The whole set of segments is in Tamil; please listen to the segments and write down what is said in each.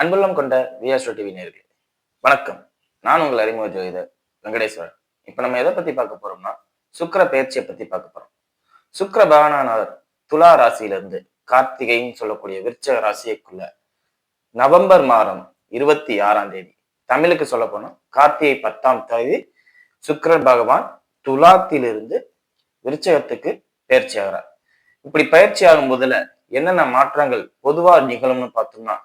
அன்புள்ளம் கொண்ட விஆஸ்ட்ரோ டிவி நேர்கள் வணக்கம். நான் உங்கள் அறிமுக ஜோதிடர் வெங்கடேஸ்வரன். இப்போ நம்ம எதை பத்தி பார்க்க போறோம்னா சுக்கிர பயிற்சியை பற்றி பார்க்க போறோம். சுக்கர பகவானானவர் துலா ராசியிலிருந்து கார்த்திகைன்னு சொல்லக்கூடிய விருச்சக ராசிக்குள்ள நவம்பர் மாதம் இருபத்தி ஆறாம் தேதி தமிழுக்கு சொல்ல போனா கார்த்திகை பத்தாம் தேதி சுக்கிரன் பகவான் துலாத்திலிருந்து விருச்சகத்துக்கு பயிற்சி ஆகிறார். இப்படி பயிற்சி ஆகும் போதுல என்னென்ன மாற்றங்கள் பொதுவா நிகழும்னு பார்த்தோம்னா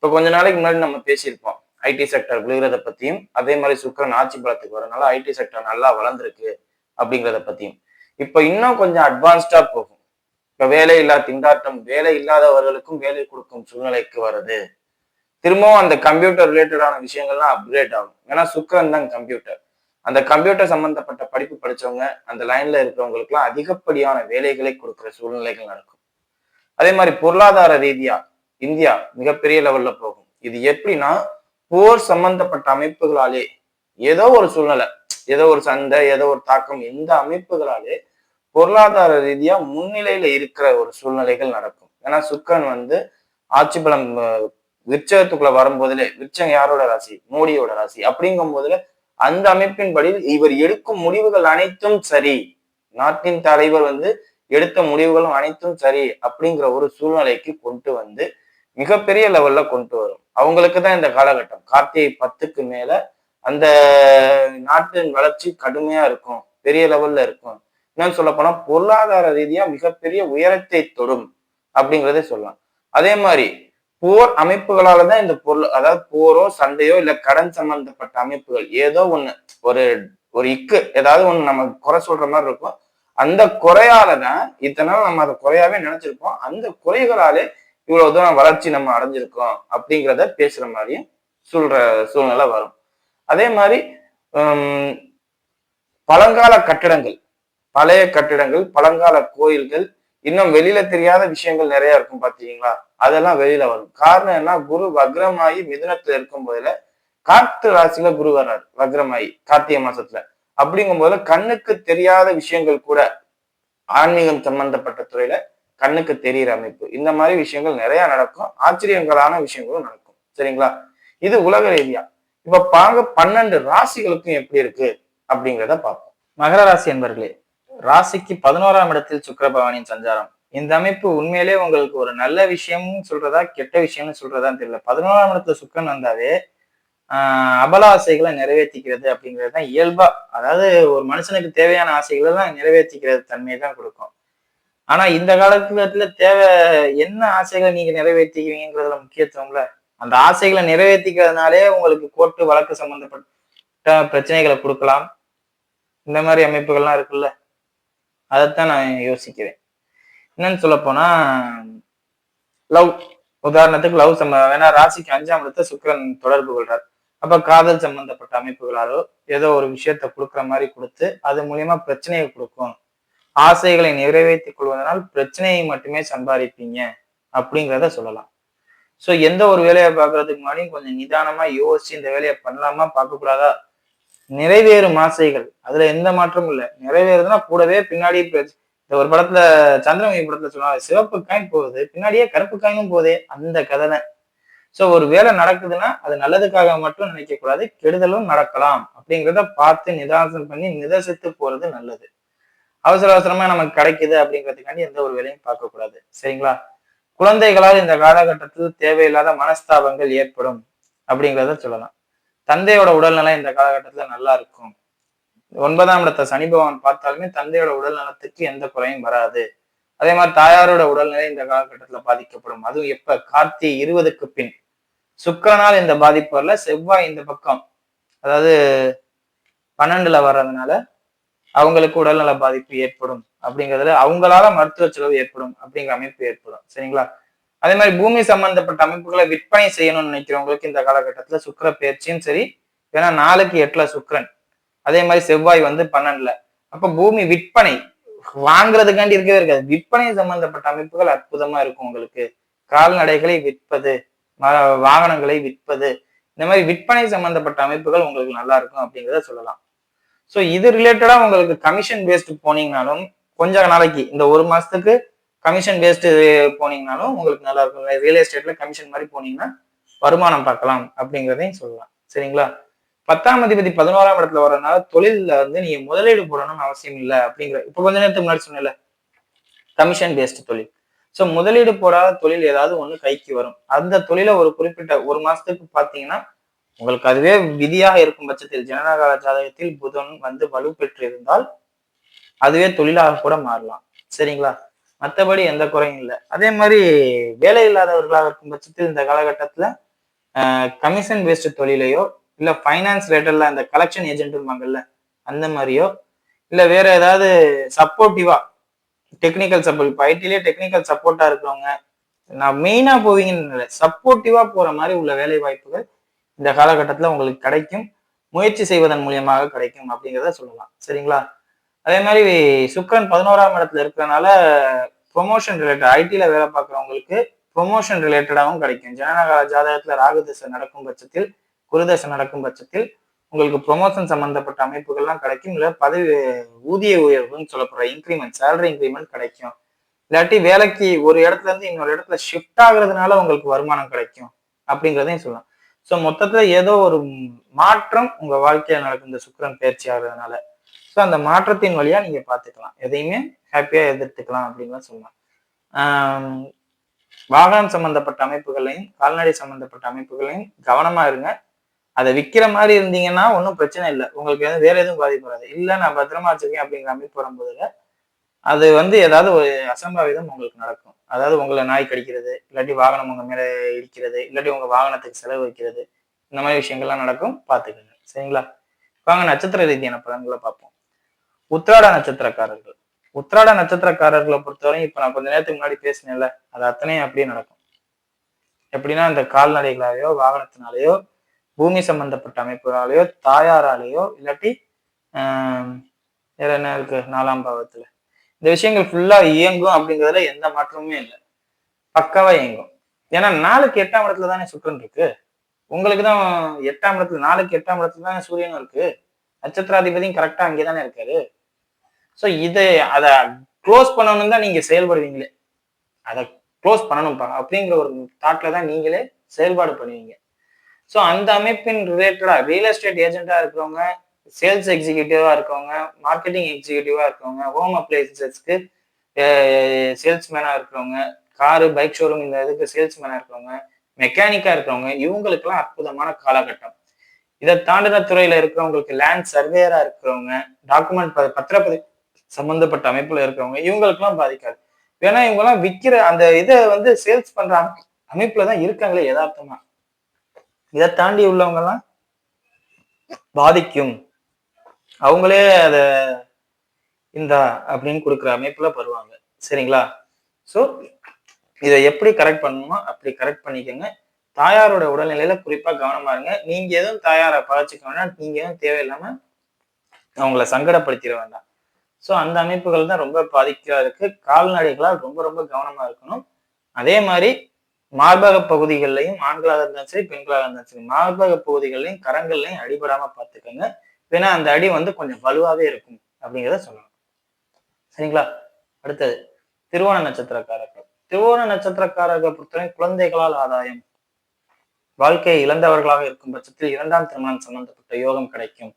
இப்போ கொஞ்ச நாளைக்கு முன்னாடி நம்ம பேசியிருப்போம். ஐடி செக்டர் விழுகிறத பத்தியும் அதே மாதிரி சுக்கரன் ஆட்சி பலத்துக்கு வரனால ஐடி செக்டர் நல்லா வளர்ந்துருக்கு அப்படிங்கிறத பத்தியும். இப்போ இன்னும் கொஞ்சம் அட்வான்ஸ்டா போகும். இப்போ வேலை இல்லா திண்டாட்டம் வேலை இல்லாதவர்களுக்கும் வேலை கொடுக்கும் சூழ்நிலைக்கு வருது திரும்பவும் அந்த கம்ப்யூட்டர் ரிலேட்டடான விஷயங்கள்லாம் அப்கிரேட் ஆகும். ஏன்னா சுக்கரன் தான் கம்ப்யூட்டர் அந்த கம்ப்யூட்டர் சம்பந்தப்பட்ட படிப்பு படிச்சவங்க அந்த லைன்ல இருக்கிறவங்களுக்குலாம் அதிகப்படியான வேலைகளை கொடுக்குற சூழ்நிலைகள் நடக்கும். அதே மாதிரி பொருளாதார ரீதியா இந்தியா மிகப்பெரிய லெவல்ல போகும். இது எப்படின்னா போர் சம்பந்தப்பட்ட அமைப்புகளாலே ஏதோ ஒரு சூழ்நிலை ஏதோ ஒரு சண்டை ஏதோ ஒரு தாக்கம் இந்த அமைப்புகளாலே பொருளாதார ரீதியா முன்னிலையில இருக்கிற ஒரு சூழ்நிலைகள் நடக்கும். ஏன்னா சுக்கரன் வந்து ஆட்சி பலம் அஹ், விருச்சகத்துக்குள்ள வரும்போதுல யாரோட ராசி? மோடியோட ராசி. அப்படிங்கும் போதுல அந்த அமைப்பின்படி இவர் எடுக்கும் முடிவுகள் அனைத்தும் சரி. நாட்டின் தலைவர் வந்து எடுத்த முடிவுகளும் அனைத்தும் சரி அப்படிங்கிற ஒரு சூழ்நிலைக்கு கொண்டு வந்து மிகப்பெரிய லெவல்ல கொண்டு வரும். அவங்களுக்கு தான் இந்த காலகட்டம். கார்த்திகை பத்துக்கு மேல அந்த நாட்டின் வளர்ச்சி கடுமையா இருக்கும். பெரிய லெவல்ல இருக்கும். என்னன்னு சொல்ல போனா பொருளாதார ரீதியா மிகப்பெரிய உயரத்தை தொடும் அப்படிங்கிறதே சொல்லலாம். அதே மாதிரி போர் அமைப்புகளால தான் இந்த பொருள் அதாவது போரோ சண்டையோ இல்ல கடன் சம்பந்தப்பட்ட அமைப்புகள் ஏதோ ஒண்ணு ஒரு ஒரு இக்கு ஏதாவது ஒண்ணு நம்ம குறை சொல்ற மாதிரி இருக்கும். அந்த குறையால தான் இத்தனை நம்ம அதை குறையாவே நினைச்சிருப்போம். அந்த குறைகளாலே இவ்வளவு தூரம் வளர்ச்சி நம்ம அடைஞ்சிருக்கோம் அப்படிங்கிறத பேசுற மாதிரியும் சொல்ற சூழ்நிலை வரும். அதே மாதிரி பழங்கால கட்டிடங்கள் பழைய கட்டிடங்கள் பழங்கால கோயில்கள் இன்னும் வெளியில தெரியாத விஷயங்கள் நிறைய இருக்கும் பாத்தீங்களா? அதெல்லாம் வெளியில வரும். காரணம் என்ன? குரு வக்ரமாயி மிதுனத்துல இருக்கும் போதுல காத்து ராசியில குரு வர்றாரு வக்ரமாயி கார்த்திகை மாசத்துல. அப்படிங்கும் போது கண்ணுக்கு தெரியாத விஷயங்கள் கூட ஆன்மீகம் சம்பந்தப்பட்ட துறையில கண்ணுக்கு தெரியிற அமைப்பு. இந்த மாதிரி விஷயங்கள் நிறைய நடக்கும். ஆச்சரியங்களான விஷயங்களும் நடக்கும். சரிங்களா? இது உலக ரீதியா. இப்ப பாங்க பன்னெண்டு ராசிகளுக்கும் எப்படி இருக்கு அப்படிங்கிறத பார்ப்போம். மகர ராசி என்பர்களே ராசிக்கு பதினோராம் இடத்தில் சுக்கரபவானின் சஞ்சாரம். இந்த அமைப்பு உண்மையிலே உங்களுக்கு ஒரு நல்ல விஷயம்னு சொல்றதா கெட்ட விஷயம்னு சொல்றதான்னு தெரியல. பதினோராம் இடத்துல சுக்கரன் வந்தாவே ஆஹ் அபல ஆசைகளை நிறைவேற்றிக்கிறது அப்படிங்கிறது தான் இயல்பா. அதாவது ஒரு மனுஷனுக்கு தேவையான ஆசைகளை தான் நிறைவேற்றிக்கிறது தன்மையை தான் கொடுக்கும். ஆனா இந்த காலத்துல தேவை என்ன ஆசைகளை நீங்க நிறைவேற்றிக்குவீங்கிறதுல முக்கியத்துவம்ல? அந்த ஆசைகளை நிறைவேற்றிக்கிறதுனாலே உங்களுக்கு கோர்ட்டு வழக்கு சம்பந்தப்பட்ட பிரச்சனைகளை கொடுக்கலாம். இந்த மாதிரி அமைப்புகள்லாம் இருக்குல்ல? அதைத்தான் நான் யோசிக்கிறேன். என்னன்னு சொல்ல போனா லவ் உதாரணத்துக்கு லவ் சம்ப வேணா ராசிக்கு அஞ்சாம் இடத்த சுக்கிரன் தொடர்பு கொள்றார். அப்ப காதல் சம்பந்தப்பட்ட அமைப்புகளாலோ ஏதோ ஒரு விஷயத்த கொடுக்குற மாதிரி கொடுத்து அது மூலியமா பிரச்சனையை கொடுக்கும். ஆசைகளை நிறைவேற்றிக் கொள்வதனால் பிரச்சனையை மட்டுமே சம்பாதிப்பீங்க அப்படிங்கிறத சொல்லலாம். ஸோ எந்த ஒரு வேலையை பார்க்கறதுக்கு முன்னாடியும் கொஞ்சம் நிதானமா யோசிச்சு இந்த வேலையை பண்ணலாமா பார்க்கக்கூடாதா? நிறைவேறும் ஆசைகள். அதுல எந்த மாற்றமும் இல்லை. நிறைவேறுதுன்னா கூடவே பின்னாடி இந்த ஒரு படத்துல சந்திரமுகி படத்துல சொன்னாங்க சிவப்பு காயின் போகுது பின்னாடியே கருப்பு காயினும் போதே அந்த கதை தான் ஸோ ஒரு வேலை நடக்குதுன்னா அது நல்லதுக்காக மட்டும் நினைக்க கூடாது கெடுதலும் நடக்கலாம் அப்படிங்கிறத பார்த்து நிதாசனம் பண்ணி நிதர்சித்து போறது நல்லது. அவசர அவசரமா நமக்கு கிடைக்குது அப்படிங்கிறதுக்காண்டி எந்த ஒரு வேலையும் பார்க்க கூடாது. சரிங்களா? குழந்தைகளால் இந்த காலகட்டத்தில் தேவையில்லாத மனஸ்தாபங்கள் ஏற்படும் அப்படிங்கிறத சொல்லலாம். தந்தையோட உடல்நலம் இந்த காலகட்டத்துல நல்லா இருக்கும். ஒன்பதாம் இடத்தை சனி பகவான் பார்த்தாலுமே தந்தையோட உடல் நலத்துக்கு எந்த குறையும் வராது. அதே மாதிரி தாயாரோட உடல்நிலை இந்த காலகட்டத்துல பாதிக்கப்படும். அதுவும் எப்ப? கார்த்தி இருபதுக்கு பின். சுக்கிரனால் இந்த பாதிப்பு வரல செவ்வாய் இந்த பக்கம். அதாவது பன்னெண்டுல வர்றதுனால அவங்களுக்கு உடல்நல பாதிப்பு ஏற்படும் அப்படிங்கிறதுல அவங்களால மருத்துவ செலவு ஏற்படும் அப்படிங்கிற அமைப்பு ஏற்படும். சரிங்களா? அதே மாதிரி பூமி சம்பந்தப்பட்ட அமைப்புகளை விற்பனை செய்யணும்னு நினைக்கிறவங்களுக்கு இந்த காலகட்டத்துல சுக்கர பயிற்சியும் சரி ஏன்னா நாலுக்கு எட்டுல சுக்கரன். அதே மாதிரி செவ்வாய் வந்து பன்னெண்டுல. அப்ப பூமி விற்பனை வாங்குறதுக்காண்டி இருக்கவே இருக்காது. விற்பனை சம்பந்தப்பட்ட அமைப்புகள் அற்புதமா இருக்கும் உங்களுக்கு. கால்நடைகளை விற்பது வாகனங்களை விற்பது. இந்த மாதிரி விற்பனை சம்பந்தப்பட்ட அமைப்புகள் உங்களுக்கு நல்லா இருக்கும் அப்படிங்கிறத சொல்லலாம். ஸோ இது ரிலேட்டடா உங்களுக்கு கமிஷன் பேஸ்டு போனீங்கனாலும் கொஞ்ச நாளைக்கு இந்த ஒரு மாசத்துக்கு கமிஷன் பேஸ்டு போனீங்கனாலும் உங்களுக்கு நல்லா இருக்கும். ரியல் எஸ்டேட்ல கமிஷன் மாதிரி போனீங்கன்னா வருமானம் பார்க்கலாம் அப்படிங்கிறதையும் சொல்லலாம். சரிங்களா? பத்தாம் அதிபதி பதினோராம் இடத்துல வர்றதுனால தொழிலில் வந்து நீங்க முதலீடு போடணும்னு அவசியம் இல்லை அப்படிங்கிற இப்ப கொஞ்ச நேரத்துக்கு முன்னாடி சொன்னல கமிஷன் பேஸ்டு தொழில். ஸோ முதலீடு போடாத தொழில் ஏதாவது ஒண்ணு கைக்கு வரும். அந்த தொழிலை ஒரு குறிப்பிட்ட ஒரு மாசத்துக்கு பார்த்தீங்கன்னா உங்களுக்கு அதுவே விதியாக இருக்கும் பட்சத்தில் ஜனநாயக ஜாதகத்தில் புதன் வந்து வலு இருந்தால் அதுவே தொழிலாக கூட மாறலாம். சரிங்களா? மற்றபடி எந்த குறையும் இல்லை. அதே மாதிரி வேலை இல்லாதவர்களாக இருக்கும் பட்சத்தில் இந்த காலகட்டத்தில் கமிஷன் பேஸ்டு தொழிலையோ இல்லை ஃபைனான்ஸ் ரேட்டரில் அந்த கலெக்ஷன் ஏஜென்ட்டுமாங்கல்ல அந்த மாதிரியோ இல்லை வேற ஏதாவது சப்போர்ட்டிவா டெக்னிக்கல் சப்போர்ட் இப்போ ஐடிலேயே டெக்னிக்கல் சப்போர்ட்டா இருக்கிறவங்க நான் மெயினாக போவீங்கன்னு இல்லை சப்போர்ட்டிவா போற மாதிரி உள்ள வேலை வாய்ப்புகள் இந்த காலகட்டத்தில் உங்களுக்கு கிடைக்கும் முயற்சி செய்வதன் மூலியமாக கிடைக்கும் அப்படிங்கிறத சொல்லலாம். சரிங்களா? அதே மாதிரி சுக்கரன் பதினோராம் இடத்துல இருக்கிறனால ப்ரொமோஷன் ரிலேட்டட் ஐடியில வேலை பார்க்குறவங்களுக்கு ப்ரொமோஷன் ரிலேட்டடாகவும் கிடைக்கும். ஜனநாயக ஜாதகத்தில் ராகுதசை நடக்கும் பட்சத்தில் குருதசை நடக்கும் பட்சத்தில் உங்களுக்கு ப்ரொமோஷன் சம்பந்தப்பட்ட அமைப்புகள்லாம் கிடைக்கும். இல்லை பதவி ஊதிய உயர்வுன்னு சொல்லப்படுற இன்க்ரிமெண்ட் சேலரி இன்க்ரிமெண்ட் கிடைக்கும். இல்லாட்டி வேலைக்கு ஒரு இடத்துல இருந்து இன்னொரு இடத்துல ஷிஃப்ட் ஆகுறதுனால உங்களுக்கு வருமானம் கிடைக்கும் அப்படிங்கிறதையும் சொல்லலாம். ஸோ மொத்தத்தில் ஏதோ ஒரு மாற்றம் உங்கள் வாழ்க்கையில் நடக்கும் இந்த சுக்கரன் பயிற்சி ஆகுறதுனால. ஸோ அந்த மாற்றத்தின் வழியாக நீங்கள் பார்த்துக்கலாம். எதையுமே ஹாப்பியாக எதிர்த்துக்கலாம் அப்படின்னு சொல்லலாம் வாகனம் சம்பந்தப்பட்ட அமைப்புகளையும் கால்நடை சம்பந்தப்பட்ட அமைப்புகளையும் கவனமாக இருங்க. அதை விற்கிற மாதிரி இருந்தீங்கன்னா ஒன்றும் பிரச்சனை இல்லை. உங்களுக்கு எதுவும் வேற எதுவும் பாதிப்பு வராது. இல்லை நான் பத்திரமா வச்சிருக்கேன் அப்படிங்கிற அமைப்பு வரும்போது அது வந்து ஏதாவது ஒரு அசம்பாவிதம் உங்களுக்கு நடக்கும். அதாவது உங்களை நாய் கடிக்கிறது இல்லாட்டி வாகனம் உங்க மேல இடிக்கிறது இல்லாட்டி உங்க வாகனத்துக்கு செலவு வைக்கிறது இந்த மாதிரி விஷயங்கள்லாம் நடக்கும். பார்த்துக்கோங்க. சரிங்களா? வாங்க நட்சத்திர ரீதியான பலன்களை பார்ப்போம். உத்திராட நட்சத்திரக்காரர்கள். உத்திராட நட்சத்திரக்காரர்களை பொறுத்தவரையும் இப்ப நான் கொஞ்ச நேரத்துக்கு முன்னாடி பேசினேன்ல அது அத்தனையும் அப்படியே நடக்கும். எப்படின்னா இந்த கால்நடைகளாலேயோ வாகனத்தினாலேயோ பூமி சம்பந்தப்பட்ட அமைப்புகளாலேயோ தாயாராலேயோ இல்லாட்டி வேற என்ன இருக்கு? நாலாம் பாவத்துல. இந்த விஷயங்கள் ஃபுல்லா இயங்கும் அப்படிங்கிறதுல எந்த மாற்றமுமே இல்லை. பக்காவா இயங்கும். ஏன்னா நாளுக்கு எட்டாம் இடத்துல தானே சுக்கரன் இருக்கு. உங்களுக்கு தான் எட்டாம் இடத்துல நாளுக்கு எட்டாம் இடத்துல தானே சூரியனும் இருக்கு. நட்சத்திராதிபதியும் கரெக்டா அங்கே தானே இருக்காரு. ஸோ இதை அதை க்ளோஸ் பண்ணணும் தான் நீங்க செயல்படுவீங்களே. அதை க்ளோஸ் பண்ணணும்ப்பா. அப்படிங்கிற ஒரு தாட்ல தான் நீங்களே செயல்பாடு பண்ணுவீங்க. ஸோ அந்த அமைப்பின் ரிலேட்டடா ரியல் எஸ்டேட் ஏஜென்டா இருக்கிறவங்க சேல்ஸ் எக்ஸிக்யூட்டிவா இருக்கவங்க மார்க்கெட்டிங் எக்ஸிக்யூட்டிவா இருக்கவங்க ஹோம் அப்ளைசஸ்க்கு சேல்ஸ்மேனா இருக்கிறவங்க காரு பைக் ஷோரூம் இந்த இதுக்கு சேல்ஸ்மேனா இருக்கிறவங்க மெக்கானிக்கா இருக்கிறவங்க இவங்களுக்கெல்லாம் அற்புதமான காலகட்டம். இதை தாண்டின துறையில இருக்கிறவங்களுக்கு லேண்ட் சர்வேயரா இருக்கிறவங்க டாக்குமெண்ட் பத்திரப்பதி சம்பந்தப்பட்ட அமைப்புல இருக்கிறவங்க இவங்களுக்கெல்லாம் பாதிக்காது. ஏன்னா இவங்கெல்லாம் விற்கிற அந்த இதை வந்து சேல்ஸ் பண்ற அமைப்புல தான் இருக்காங்களே யதார்த்தமா. இதை தாண்டி உள்ளவங்க எல்லாம் பாதிக்கும். அவங்களே அதை இந்த அப்படின்னு கொடுக்குற அமைப்புல வருவாங்க. சரிங்களா? ஸோ இதை எப்படி கரெக்ட் பண்ணணுமோ அப்படி கரெக்ட் பண்ணிக்கோங்க. தாயாரோட உடல்நிலையில குறிப்பா கவனமா இருங்க. நீங்க எதுவும் தாயாரை பழச்சிக்க வேண்டாம் நீங்க எதுவும் தேவையில்லாம அவங்கள சங்கடப்படுத்திட வேண்டாம். ஸோ அந்த அமைப்புகள் தான் ரொம்ப பாதிக்கா இருக்கு. கால்நடைகளால் ரொம்ப ரொம்ப கவனமா இருக்கணும். அதே மாதிரி மார்பக பகுதிகள்லையும் ஆண்களாக இருந்தாலும் சரி பெண்களாக இருந்தாலும் சரி மார்பக பகுதிகள்லையும் கரங்கள்லையும் அடிபடாம பார்த்துக்கோங்க. வேணா அந்த அடி வந்து கொஞ்சம் வலுவாகவே இருக்கும் அப்படிங்கிறத சொல்லணும் சரிங்களா? அடுத்தது திருவோண நட்சத்திரக்காரர்கள். திருவோண நட்சத்திரக்காரர்கள் பொறுத்தவரை குழந்தைகளால் ஆதாயம். வாழ்க்கையை இழந்தவர்களாக இருக்கும் பட்சத்தில் இரண்டாம் திருமணம் சம்பந்தப்பட்ட யோகம் கிடைக்கும்.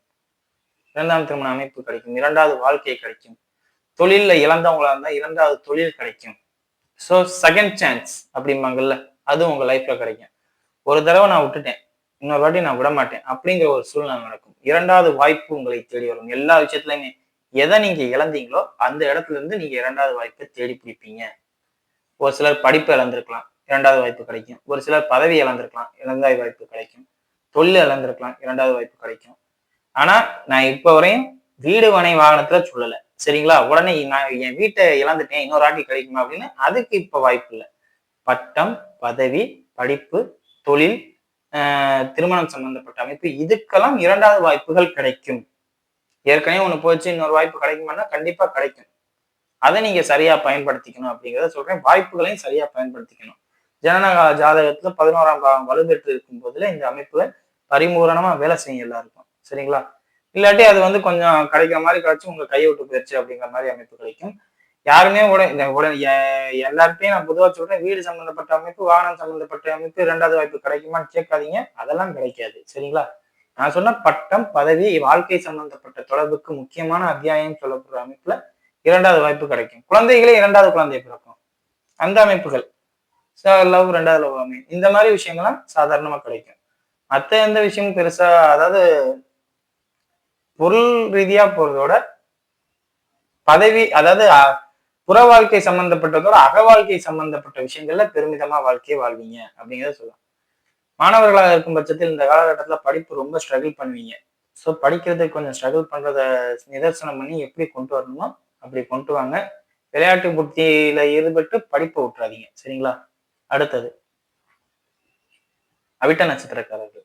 இரண்டாம் திருமண அமைப்பு கிடைக்கும். இரண்டாவது வாழ்க்கை கிடைக்கும். தொழிலில் இழந்தவங்களா இருந்தால் இரண்டாவது தொழில் கிடைக்கும். ஸோ செகண்ட் சான்ஸ் அப்படிம்பாங்கல்ல அது உங்க லைஃப்ல கிடைக்கும். ஒரு தடவை நான் விட்டுட்டேன். இன்னொரு வாட்டி நான் விட மாட்டேன் அப்படிங்கிற ஒரு சூழ்நிலை நடக்கும். இரண்டாவது வாய்ப்பு உங்களை தேடி வரும். எல்லா விஷயத்துலயுமே எதை நீங்க இழந்தீங்களோ அந்த இடத்துல இருந்து நீங்க இரண்டாவது வாய்ப்பை தேடி பிடிப்பீங்க. ஒரு சிலர் படிப்பு இழந்திருக்கலாம். இரண்டாவது வாய்ப்பு கிடைக்கும். ஒரு சிலர் பதவி இழந்திருக்கலாம். இரண்டாவது வாய்ப்பு கிடைக்கும். தொழில் இழந்திருக்கலாம். இரண்டாவது வாய்ப்பு கிடைக்கும். ஆனா நான் இப்ப வரையும் வீடு வனை வாகனத்துல சொல்லலை சரிங்களா? உடனே நான் என் வீட்டை இழந்துட்டேன். இன்னொரு ஆட்டி கிடைக்குமா அப்படின்னு? அதுக்கு இப்ப வாய்ப்பு இல்லை. பட்டம் பதவி படிப்பு தொழில் திருமணம் சம்பந்தப்பட்ட அமைப்பு. இதுக்கெல்லாம் இரண்டாவது வாய்ப்புகள் கிடைக்கும். ஏற்கனவே ஒண்ணு போச்சு இன்னொரு வாய்ப்பு கிடைக்குமானா கண்டிப்பா கிடைக்கும். அதை நீங்க சரியா பயன்படுத்திக்கணும் அப்படிங்கிறத சொல்றேன். வாய்ப்புகளையும் சரியா பயன்படுத்திக்கணும். ஜனநாயக ஜாதகத்துல பதினோராம் பாகம் வலுப்பெற்று இருக்கும் போதுல இந்த அமைப்புகள் பரிமூரணமா வேலை செய்யும் எல்லாருக்கும். சரிங்களா? இல்லாட்டி அது வந்து கொஞ்சம் கிடைக்கிற மாதிரி கிடைச்சி உங்க கையை விட்டு போயிடுச்சு அப்படிங்கிற மாதிரி அமைப்பு கிடைக்கும். யாருமே உடனே இந்த உடனே எ- நான் பொதுவாக சொல்றேன் வீடு சம்பந்தப்பட்ட அமைப்பு வாகனம் சம்பந்தப்பட்ட அமைப்பு இரண்டாவது வாய்ப்பு கிடைக்குமான்னு கேட்காதீங்க. அதெல்லாம் கிடைக்காது. சரிங்களா? நான் சொன்ன பட்டம் பதவி வாழ்க்கை சம்பந்தப்பட்ட தொடர்புக்கு முக்கியமான அத்தியாயம் சொல்லப்படுற அமைப்புல இரண்டாவது வாய்ப்பு கிடைக்கும். குழந்தைகளே இரண்டாவது குழந்தை பிறக்கும். அந்த அமைப்புகள். லவ் ரெண்டாவது லவ் அமையும். இந்த மாதிரி விஷயங்கள்லாம் சாதாரணமா கிடைக்கும். மத்த எந்த விஷயமும் பெருசா அதாவது பொருள் ரீதியா போறதோட பதவி அதாவது அ- புற வாழ்க்கை சம்பந்தப்பட்டதோட அக வாழ்க்கை சம்பந்தப்பட்ட விஷயங்கள்ல பெருமிதமா வாழ்க்கையை வாழ்வீங்க அப்படிங்கிறத சொல்லலாம். மாணவர்களாக இருக்கும் பட்சத்தில் இந்த காலகட்டத்துல படிப்பு ரொம்ப ஸ்ட்ரகிள் பண்ணுவீங்க. ஸோ படிக்கிறதுக்கு கொஞ்சம் ஸ்ட்ரகிள் பண்ணுறத நிதர்சனம் பண்ணி எப்படி கொண்டு வரணுமோ அப்படி கொண்டு வாங்க. விளையாட்டு புத்தியில ஈடுபட்டு படிப்பை விட்டுறாதீங்க சரிங்களா? அடுத்தது. அவிட்ட நட்சத்திரக்காரர்கள்.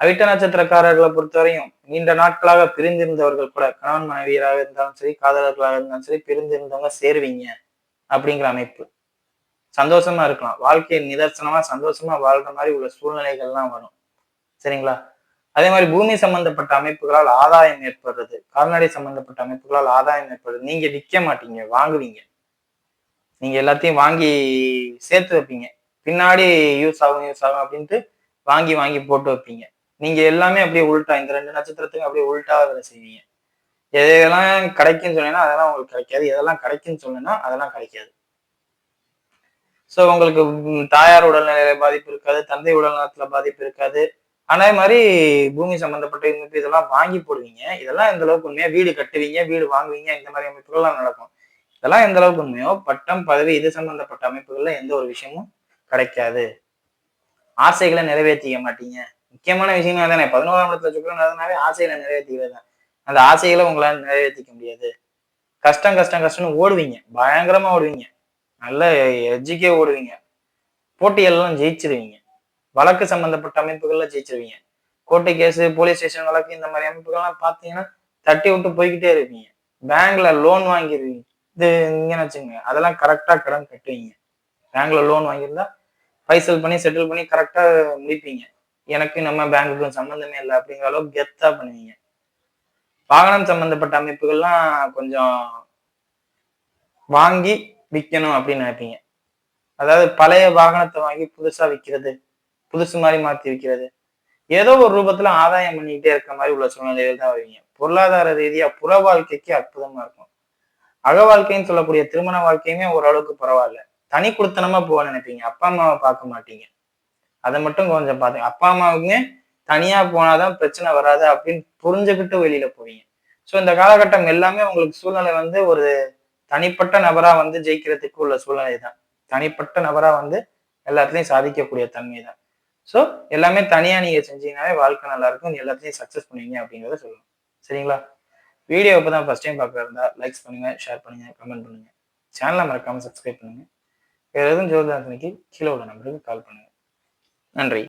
அவிட்ட நட்சத்திரக்காரர்களை பொறுத்தவரையும் நீண்ட நாட்களாக பிரிந்திருந்தவர்கள் கூட கணவன் மனைவியராக இருந்தாலும் சரி காதலர்களாக இருந்தாலும் சரி பிரிந்திருந்தவங்க சேருவீங்க அப்படிங்கிற அமைப்பு. சந்தோஷமா இருக்கலாம். வாழ்க்கையை நிதர்சனமா சந்தோஷமா வாழ்ற மாதிரி உள்ள சூழ்நிலைகள்லாம் வரும். சரிங்களா? அதே மாதிரி பூமி சம்பந்தப்பட்ட அமைப்புகளால் ஆதாயம் ஏற்படுறது கால்நடை சம்பந்தப்பட்ட அமைப்புகளால் ஆதாயம் ஏற்படுறது. நீங்க விற்க மாட்டீங்க வாங்குவீங்க. நீங்க எல்லாத்தையும் வாங்கி சேர்த்து வைப்பீங்க. பின்னாடி யூஸ் ஆகும் யூஸ் ஆகும் அப்படின்ட்டு வாங்கி வாங்கி போட்டு வைப்பீங்க. நீங்க எல்லாமே அப்படியே உள்டா இந்த ரெண்டு நட்சத்திரத்துக்கு அப்படியே உள்டா வேலை செய்வீங்க. எதெல்லாம் கிடைக்குன்னு சொன்னீங்கன்னா அதெல்லாம் உங்களுக்கு கிடைக்காது. எதெல்லாம் கிடைக்குன்னு சொன்னீங்கன்னா அதெல்லாம் கிடைக்காது. ஸோ உங்களுக்கு தாயார் உடல்நிலையில பாதிப்பு இருக்காது தந்தை உடல்நலத்துல பாதிப்பு இருக்காது. அதே மாதிரி பூமி சம்பந்தப்பட்ட அமைப்பு இதெல்லாம் வாங்கி போடுவீங்க. இதெல்லாம் எந்த அளவுக்கு உண்மையா? வீடு கட்டுவீங்க வீடு வாங்குவீங்க இந்த மாதிரி அமைப்புகள்லாம் நடக்கும். இதெல்லாம் எந்த அளவுக்கு உண்மையோ பட்டம் பதவி இது சம்பந்தப்பட்ட அமைப்புகள்ல எந்த ஒரு விஷயமும் கிடைக்காது. ஆசைகளை நிறைவேற்றிக்க மாட்டீங்க. முக்கியமான விஷயமே தானே பதினோராம் இடத்துல சுக்கரன் அதனாலே ஆசைகளை நிறைவேற்றிக்கிறது தான் அந்த ஆசைகளை உங்களால் நிறைவேற்றிக்க முடியாது. கஷ்டம் கஷ்டம் கஷ்டம்னு ஓடுவீங்க. பயங்கரமா ஓடுவீங்க. நல்ல எஜ்ஜிக்கே ஓடுவீங்க. போட்டியெல்லாம் ஜெயிச்சிருவீங்க. வழக்கு சம்பந்தப்பட்ட அமைப்புகள்ல ஜெயிச்சிருவீங்க. கோர்ட்டு கேஸ் போலீஸ் ஸ்டேஷன் வழக்கு இந்த மாதிரி அமைப்புகள்லாம் பார்த்தீங்கன்னா தட்டி விட்டு போய்கிட்டே இருப்பீங்க. பேங்க்ல லோன் வாங்கிடுவீங்க இது இங்கன்னு வச்சுங்க அதெல்லாம் கரெக்டா கடன் கட்டுவீங்க. பேங்க்ல லோன் வாங்கியிருந்தா பைசல் பண்ணி செட்டில் பண்ணி கரெக்டா முடிப்பீங்க. எனக்கு நம்ம பேங்க்குக்கும் சம்மந்தமே இல்லை அப்படிங்கிற அளவுக்கு கெத்தா பண்ணுவீங்க. வாகனம் சம்பந்தப்பட்ட அமைப்புகள்லாம் கொஞ்சம் வாங்கி விற்கணும் அப்படின்னு நினைப்பீங்க. அதாவது பழைய வாகனத்தை வாங்கி புதுசா விற்கிறது புதுசு மாதிரி மாத்தி விற்கிறது ஏதோ ஒரு ரூபத்துல ஆதாயம் பண்ணிக்கிட்டே இருக்க மாதிரி உள்ள சூழ்நிலைகள் தான் வருவீங்க. பொருளாதார ரீதியா புற வாழ்க்கைக்கு அற்புதமா இருக்கும். அக வாழ்க்கைன்னு சொல்லக்கூடிய திருமண வாழ்க்கையுமே ஓரளவுக்கு பரவாயில்ல. தனி குடுத்தனமா போக நினைப்பீங்க. அப்பா அம்மாவை பார்க்க மாட்டீங்க. அதை மட்டும் கொஞ்சம் பார்த்து அப்பா அம்மாவுக்குமே தனியா போனாதான் பிரச்சனை வராது அப்படின்னு புரிஞ்சுக்கிட்டு வெளியில போவீங்க. ஸோ இந்த காலகட்டம் எல்லாமே உங்களுக்கு சூழ்நிலை வந்து ஒரு தனிப்பட்ட நபரா வந்து ஜெயிக்கிறதுக்கு உள்ள சூழ்நிலை தான் தனிப்பட்ட நபரா வந்து எல்லாத்துலயும் சாதிக்கக்கூடிய தன்மை தான் ஸோ எல்லாமே தனியா நீங்க செஞ்சீங்கன்னாவே வாழ்க்கை நல்லா இருக்கும். எல்லாத்தையும் சக்சஸ் பண்ணுவீங்க அப்படிங்கிறத சொல்லணும். சரிங்களா? வீடியோ இப்போ தான் ஃபர்ஸ்ட் டைம் பார்க்குறதா இருந்தால் லைக்ஸ் பண்ணுங்க ஷேர் பண்ணுங்க கமெண்ட் பண்ணுங்க. சேனலை மறக்காம சப்ஸ்கிரைப் பண்ணுங்க. வேற எதுவும் ஜோதிதாசனிக்கு கீழே உள்ள நம்பருக்கு கால் பண்ணுங்க. நன்றி